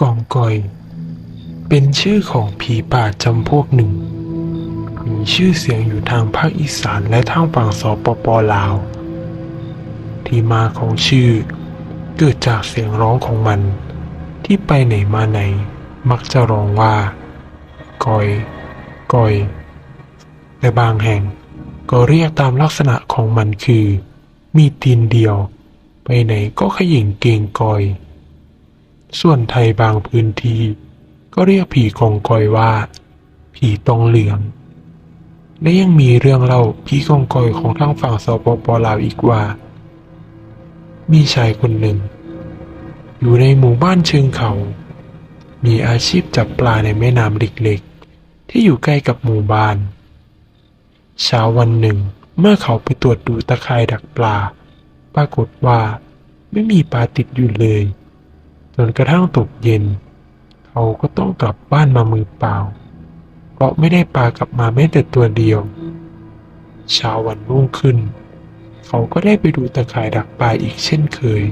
กองกอย เป็นชื่อของผีป่าจำพวกหนึ่ง มีชื่อเสียงอยู่ทางภาคอีสานและทางฝั่งสปปลาว ที่มาของชื่อเกิดจากเสียงร้องของมัน ที่ไปไหนมาไหน มักจะร้องว่า กอย กอย และบางแห่งก็เรียกตามลักษณะของมันคือ มีตีนเดียว ไปไหนก็ขยิ่งเกงกอย ส่วนไทยบางพื้นที่ก็เรียกผีกองกอยว่า ผีตองเหลือง และยังมีเรื่องเล่าผีกองกอยของทางฝั่งสปปลาวอีกว่า มีชายคนหนึ่ง อยู่ในหมู่บ้านเชิงเขา มีอาชีพจับปลาในแม่น้ำเล็กๆ ที่อยู่ใกล้กับหมู่บ้าน เช้าวันหนึ่งเมื่อเขาไปตรวจดูตะข่ายดักปลา ปรากฏว่าไม่มีปลาติดอยู่เลย จนกระทั่งตกเย็น เขาก็ต้องกลับบ้านมามือเปล่า เพราะไม่ได้ปลากลับมาแม้แต่ตัวเดียว เช้าวันรุ่งขึ้น เขาก็ได้ไปดูตะข่ายดักปลาอีกเช่นเคย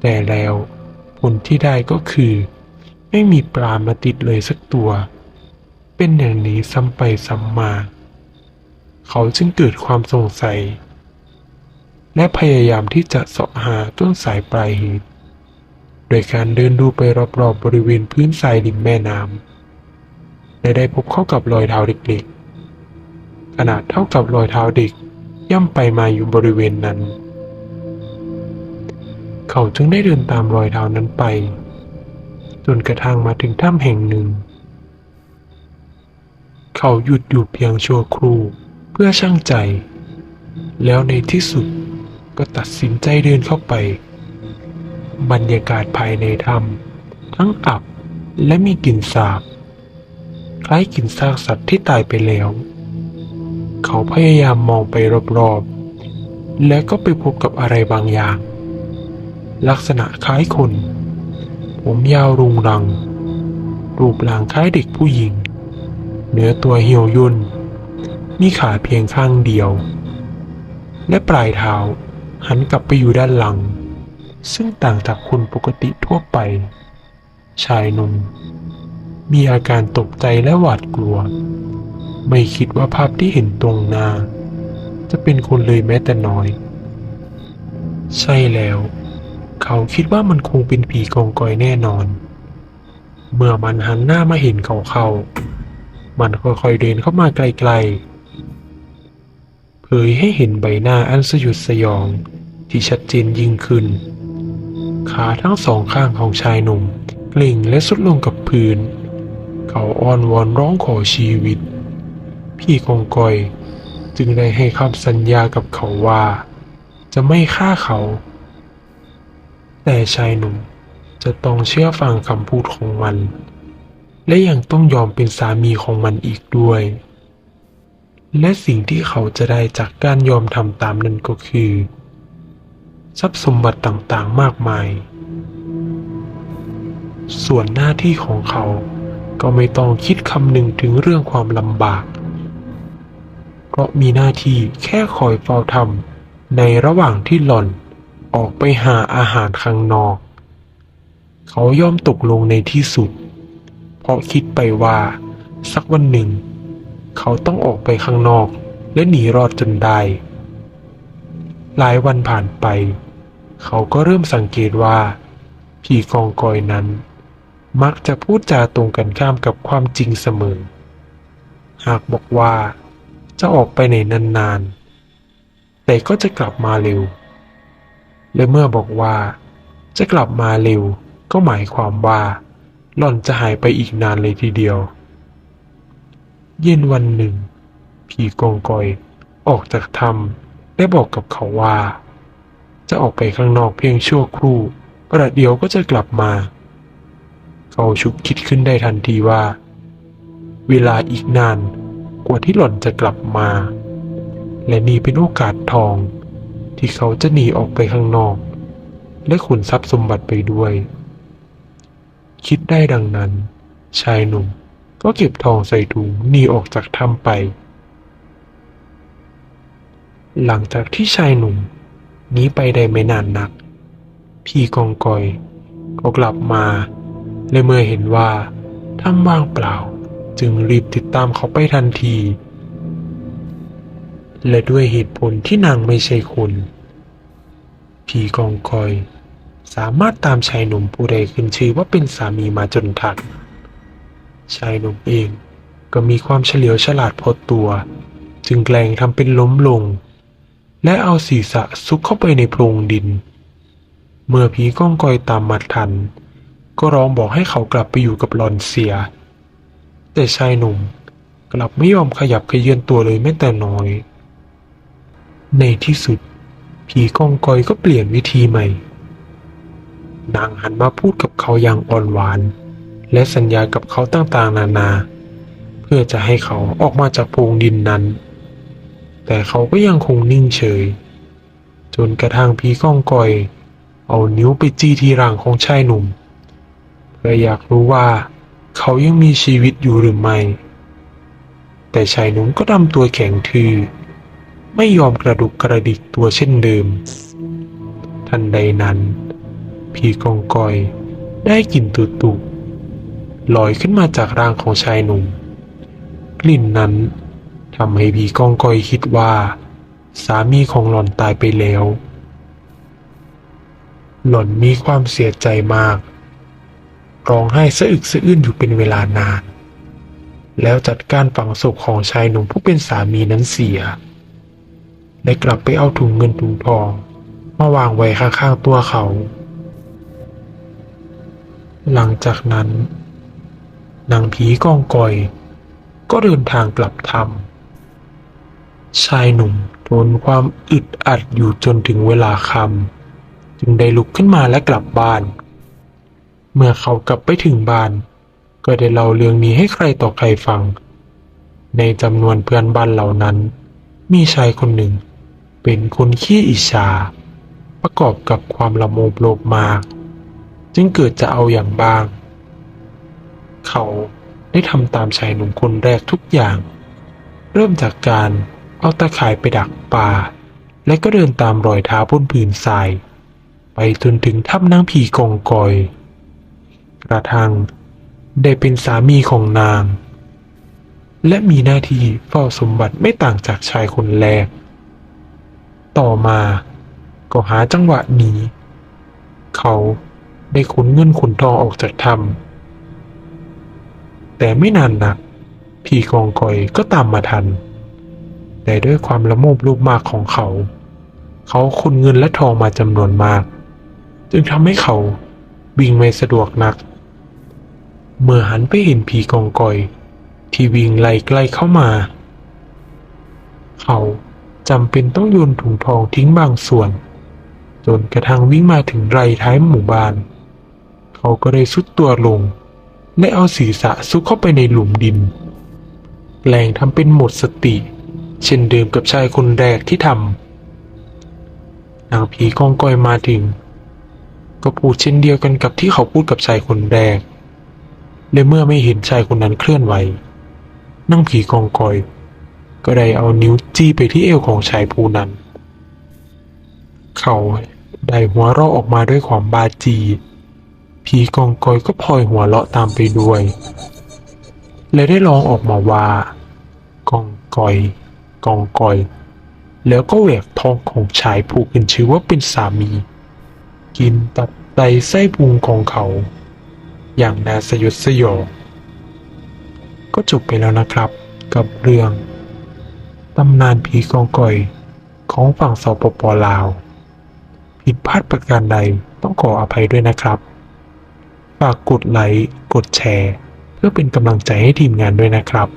แต่แล้วผลที่ได้ก็คือ ไม่มีปลามาติดเลยสักตัว เป็นอย่างนี้ซ้ำไปซ้ำมา เขาจึงเกิดความสงสัย และพยายามที่จะเสาะหาต้นสายปลายเหตุ ดยการเดินดูไปรอบๆบริเวณพื้นทรายริมแม่น้ำและได้พบเข้ากับรอยเท้าเด็กๆ ขนาดเท่ากับรอยเท้าเด็กย่ำไปมาอยู่บริเวณนั้น เขาจึงได้เดินตามรอยเท้านั้นไป จนกระทั่งมาถึงถ้ำแห่งหนึ่ง เขาหยุดอยู่เพียงชั่วครู่เพื่อชั่งใจ แล้วในที่สุดก็ตัดสินใจเดินเข้าไป บรรยากาศภายในถ้ำทั้งอับและมีกลิ่นสาบ คล้ายกลิ่นซากสัตว์ที่ตายไปแล้ว เขาพยายามมองไปรอบๆ และก็ไปพบกับอะไรบางอย่าง ลักษณะคล้ายคน ผมยาวรุงรัง รูปร่างคล้ายเด็กผู้หญิง เนื้อตัวเหี่ยวยุ่น มีขาเพียงข้างเดียว และปลายเท้าหันกลับไปอยู่ด้านหลัง ซึ่งต่างจากคนปกติทั่วไป ชายหนุ่มมีอาการตกใจและหวาดกลัว ไม่คิดว่าภาพที่เห็นตรงหน้า จะเป็นคนเลยแม้แต่น้อย ใช่แล้ว เขาคิดว่ามันคงเป็นผีกองกอยแน่นอน เมื่อมันหันหน้ามาเห็นเขาเขามันค่อยๆเดินเข้ามาไกลๆ เผยให้เห็นใบหน้าอันสยดสยองที่ชัดเจนยิ่งขึ้น ขาทั้งสองข้างของชายหนุ่มกลิ่งและสุดลงกับพื้น เขาอ้อนวอนร้องขอชีวิต พี่กองกอยจึงได้ให้คำสัญญากับเขาว่า จะไม่ฆ่าเขา แต่ชายหนุ่มจะต้องเชื่อฟังคำพูดของมัน และยังต้องยอมเป็นสามีของมันอีกด้วย และสิ่งที่เขาจะได้จากการยอมทำตามนั้นก็คือ ทรัพย์สมบัติต่างๆมากมาย ส่วนหน้าที่ของเขาก็ไม่ต้องคิดคำนึงถึงเรื่องความลำบาก เพราะมีหน้าที่แค่คอยเฝ้าทำในระหว่างที่หล่อนออกไปหาอาหารข้างนอก เขายอมตกลงในที่สุด เพราะคิดไปว่า สักวันหนึ่ง เขาต้องออกไปข้างนอกและหนีรอดจนได้ หลายวันผ่านไป เขาก็เริ่มสังเกตว่า ผีกองกอยนั้น มักจะพูดจาตรงกันข้ามกับความจริงเสมอ หากบอกว่าจะออกไปไหนนานๆ แต่ก็จะกลับมาเร็ว และเมื่อบอกว่าจะกลับมาเร็วก็หมายความว่า หล่อนจะหายไปอีกนานเลยทีเดียว เย็นวันหนึ่ง ผีกองกอยออกจากถ้ำ และบอกกับเขาว่า จะออกไปข้างนอกเพียงชั่วครู่ ประเดี๋ยวก็จะกลับมา เขาชุกคิดขึ้นได้ทันทีว่า เวลาอีกนานกว่าที่หล่อนจะกลับมา และนี่เป็นโอกาสทอง ที่เขาจะหนีออกไปข้างนอก และขุนทรัพย์สมบัติไปด้วย คิดได้ดังนั้น ชายหนุ่มก็เก็บทองใส่ถุงหนีออกจากถ้ำไป หลังจากที่ชายหนุ่มหนีไปได้ไม่นานนัก พี่กองกอยก็กลับมา และเมื่อเห็นว่าถ้ำว่างเปล่าจึงรีบติดตามเขาไปทันที และด้วยเหตุผลที่นางไม่ใช่คน ผีกองกอย สามารถตามชายหนุ่มผู้ใดขึ้นชื่อว่าเป็นสามีมาจนทัน ชายหนุ่มเองก็มีความเฉลียวฉลาดพอตัว จึงแกล้งทำเป็นล้มลง และเอาศีรษะซุกเข้าไปในโพรงดิน เมื่อผีก้องกอยตามมาทัน ก็ร้องบอกให้เขากลับไปอยู่กับหลอนเสีย แต่ชายหนุ่มกลับไม่ยอมขยับขยื่นตัวเลยแม้แต่น้อย ในที่สุด ผีก้องกอยก็เปลี่ยนวิธีใหม่ นางหันมาพูดกับเขาอย่างอ่อนหวาน และสัญญากับเขาต่างๆนานา เพื่อจะให้เขาออกมาจากโพรงดินนั้น แต่เขาก็ยังคงนิ่งเฉย จนกระทั่งผีก้องกอย เอานิ้วไปจี้ที่ร่างของชายหนุ่ม เพื่ออยากรู้ว่า เขายังมีชีวิตอยู่หรือไม่ แต่ชายหนุ่มก็ทำตัวแข็งทื่อไม่ยอมกระดุกกระดิกตัวเช่นเดิม ทันใดนั้น ผีกองกอยได้กลิ่นตุตุลอยขึ้นมาจากร่างของชายหนุ่ม กลิ่นนั้น ทำให้ผีกองกอยคิดว่า สามีของหล่อนตายไปแล้ว หล่อนมีความเสียใจมาก ร้องไห้สะอึกสะอื้นอยู่เป็นเวลานาน แล้วจัดการฝังศพของชายหนุ่มผู้เป็นสามีนั้นเสียและกลับไปเอาถุงเงินถุงทองมาวางไว้ข้างๆตัวเขา หลังจากนั้นนางผีกองกอย ก็เดินทางกลับธรรม ชายหนุ่มทนความอึดอัดอยู่จนถึงเวลาค่ำจึงได้ลุกขึ้นมาและกลับบ้าน เมื่อเขากลับไปถึงบ้าน ก็ได้เล่าเรื่องนี้ให้ใครต่อใครฟัง ในจำนวนเพื่อนบ้านเหล่านั้น มีชายคนหนึ่ง เป็นคนขี้อิจฉาประกอบกับความละโมบโลภมาก จึงเกิดจะเอาอย่างบ้าง เขาได้ทำตามชายหนุ่มคนแรกทุกอย่าง เริ่มจากการ เอาตะข่ายไปดักปลาและก็เดินตามรอยเท้าบนผืนทราย ไปจนถึงถ้ำนางผีกองกอย กระทั่งได้เป็นสามีของนาง และมีหน้าที่เฝ้าสมบัติไม่ต่างจากชายคนแรก ต่อมาก็หาจังหวะหนีเขาได้ขนเงินขนทองออกจากถ้ำแต่ไม่นานนักพี่กองกอยก็ตามมาทัน แต่ด้วยความละโมบลูกมากของเขา เขาขนเงินและทองมาจำนวนมาก จึงทำให้เขาวิ่งไม่สะดวกนัก เมื่อหันไปเห็นผีกองกอย ที่วิ่งไล่ใกล้เข้ามา เขาจำเป็นต้องโยนถุงทองทิ้งบางส่วน จนกระทั่งวิ่งมาถึงไรท้ายหมู่บ้าน เขาก็ได้สุดตัวลง และเอาศีรษะซุกเข้าไปในหลุมดินแกลงทำเป็นหมดสติเเช่นเดิมกับชายคนแรกที่ทำนางผีกองกอยมาถึง ก็พูดเช่นเดียวกันกับที่เขาพูดกับชายคนแรกและเมื่อไม่เห็นชายคนนั้นเคลื่อนไหวนางผีกองกอย ก็ได้เอานิ้วจี้ไปที่เอวของชายผู้นั้น เขาได้หัวเราะออกมาด้วยความบาจี ผีกองกอยก็พลอยหัวเราะตามไปด้วย และได้ร้องออกมาว่ากองกอย กองกอย แล้วก็แหวกท้องของชายผู้ขึ้นชื่อว่าเป็นสามี กินตับไตไส้พุงของเขา อย่างน่าสยดสยองก็จบไปแล้วนะครับ กับเรื่องตำนานผีกองกอยของฝั่งสปปลาว ผิดพลาดประการใดต้องขออภัยด้วยนะครับ ฝากกดไลค์ กดแชร์ เพื่อเป็นกำลังใจให้ทีมงานด้วยนะครับ